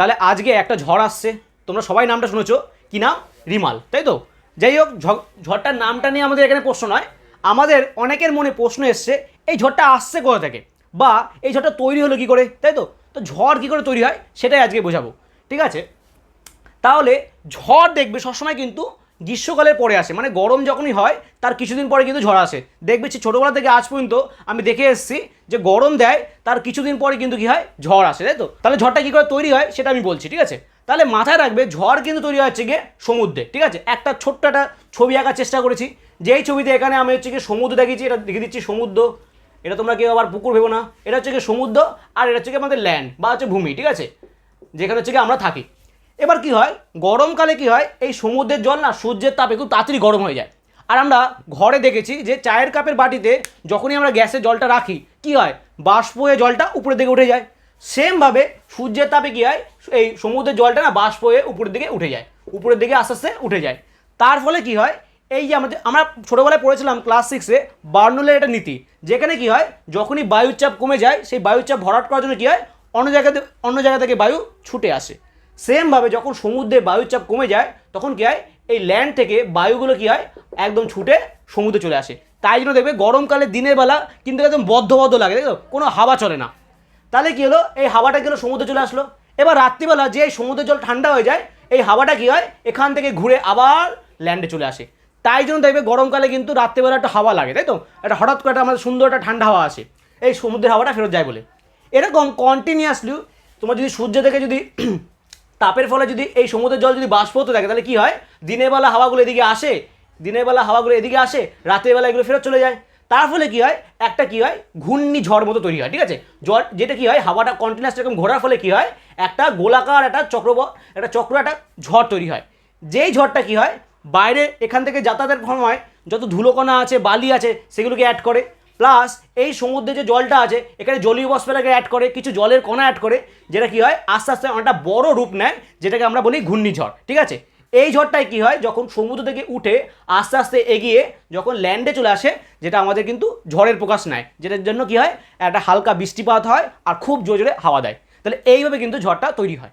তাহলে আজকে একটা ঝড় আসছে। তোমরা সবাই নামটা শুনেছো। কি নাম? রিমাল, তাই তো? যাই হোক ঝড়টার নামটা নিয়ে আমাদের এখানে প্রশ্ন নয়। আমাদের অনেকের মনে প্রশ্ন এসছে, এই ঝড়টা আসছে কোথা থেকে? বা এই ঝড়টা তৈরি হলো কি করে? তাই তো? তো ঝড় কী করে তৈরি হয়? সেটাই আজকে বোঝাবো। ঠিক আছে? তাহলে ঝড় দেখবে সবসময় কিন্তু গ্রীষ্মকালের পরে আসে মানে গরম যখনই হয়, তার কিছুদিন পরে কিন্তু ঝড় আসে। দেখবে ছোটোবেলা থেকে আজ পর্যন্ত আমি দেখে এসেছি যে গরম দেয়, তার কিছুদিন পরে কিন্তু কি হয়, ঝড় আসে, তাই তো? তাহলে ঝড়টা কী করে তৈরি হয়, সেটা আমি বলছি, ঠিক আছে? তাহলে মাথায় রাখবে, ঝড় কিন্তু তৈরি হচ্ছে গিয়ে সমুদ্রে, ঠিক আছে? একটা ছোট্ট একটা ছবি আঁকার চেষ্টা করেছি। যেই ছবিতে এখানে আমি হচ্ছে গিয়ে সমুদ্র দেখিয়েছি, এটা দেখে দিচ্ছি সমুদ্র। এটা তোমরা কেউ আবার পুকুর ভেবো না। এটা হচ্ছে গিয়ে সমুদ্র, আর এটা হচ্ছে গিয়ে আমাদের ল্যান্ড বা হচ্ছে ভূমি, ঠিক আছে? যেখানে হচ্ছে গিয়ে আমরা থাকি। এবার কি হয়? গরমকালে কি হয়? এই সমুদ্রের জল না সূর্যের তাপে খুব তাড়াতাড়ি গরম হয়ে যায়। আর আমরা ঘরে দেখেছি যে চায়ের কাপের বাটিতে যখনই আমরা গ্যাসের জলটা রাখি, কি হয়? বাষ্প হয়ে জলটা উপরের দিকে উঠে যায়। সেমভাবে সূর্যের তাপে কি হয়? এই সমুদ্রের জলটা না বাষ্প হয়ে উপরের দিকে উঠে যায়। উপরের দিকে আস্তে আস্তে উঠে যায়। তার ফলে কি হয়? এই যে আমাদের, আমরা ছোটোবেলায় পড়েছিলাম ক্লাস সিক্সে বার্নুলের একটা নীতি, যেখানে কি হয়? যখনই বায়ুর চাপ কমে যায়, সেই বায়ুর চাপ ভরাট করার জন্য কী হয়? অন্য জায়গাতে, অন্য জায়গা থেকে বায়ু ছুটে আসে। সেমভাবে যখন সমুদ্রে বায়ুর চাপ কমে যায়, তখন কি হয়? এই ল্যান্ড থেকে বায়ুগুলো কি হয়? একদম ছুটে সমুদ্রে চলে আসে। তাই জন্য দেখবে গরমকালে দিনের বেলা কিন্তু একদম বদ্ধ বদ্ধ লাগে তো কোনো হাওয়া চলে না। তাহলে কি হলো? এই হাওয়াটা গেলো সমুদ্রে চলে আসলো। এবার রাত্রিবেলা যে সমুদ্রের জল ঠান্ডা হয়ে যায়, এই হাওয়াটা কি হয়? এখান থেকে ঘুরে আবার ল্যান্ডে চলে আসে। তাই জন্য দেখবে গরমকালে কিন্তু রাত্রিবেলা একটা হাওয়া লাগে, তাই তো? একটা হঠাৎ করে একটা আমাদের সুন্দর একটা ঠান্ডা হাওয়া আসে। এই সমুদ্রের হাওয়াটা ফেরত যায় বলে। এরকম কন্টিনিউয়াসলি তোমার যদি সূর্য থেকে যদি তাপের ফলে যদি এই সমুদ্রের জল যদি বাষ্প হতে থাকে, তাহলে কি হয়? দিনের বেলা হাওয়াগুলো এদিকে আসে, দিনের বেলা হাওয়াগুলো এদিকে আসে, রাতের বেলা এগুলো ফেরত চলে যায়। তার ফলে কি হয়? একটা কি হয়? ঘূর্ণি ঝড় মতো তৈরি হয়, ঠিক আছে? ঝড় যেটা কি হয়? হাওয়াটা কন্টিনিউয়াস এরকম ঘোরার ফলে কি হয়? একটা গোলাকার, একটা চক্র একটা চক্র, একটা ঝড় তৈরি হয়। যেই ঝড়টা কি হয়? বাইরে এখান থেকে যাতায়াতের সময় যত ধুলোকণা আছে, বালি আছে, সেগুলোকে অ্যাড করে। প্লাস এই সমুদ্রে যে জলটা আছে, এখানে জলীয় বাষ্পটাকে অ্যাড করে, কিছু জলের কণা অ্যাড করে, যেটা কি হয়, আস্তে আস্তে অনেকটা বড় রূপ নেয়, যেটাকে আমরা বলি ঘূর্ণিঝড়, ঠিক আছে? এই ঝড়টায় কি হয়, যখন সমুদ্র থেকে উঠে আস্তে আস্তে এগিয়ে যখন ল্যান্ডে চলে আসে, যেটা আমাদের কিন্তু ঝড়ের প্রকাশ নেয়, যেটার জন্য কি হয়, একটা হালকা বৃষ্টিপাত হয় আর খুব জোরে জোরে হাওয়া দেয়। তাহলে এইভাবে কিন্তু ঝড়টা তৈরি হয়।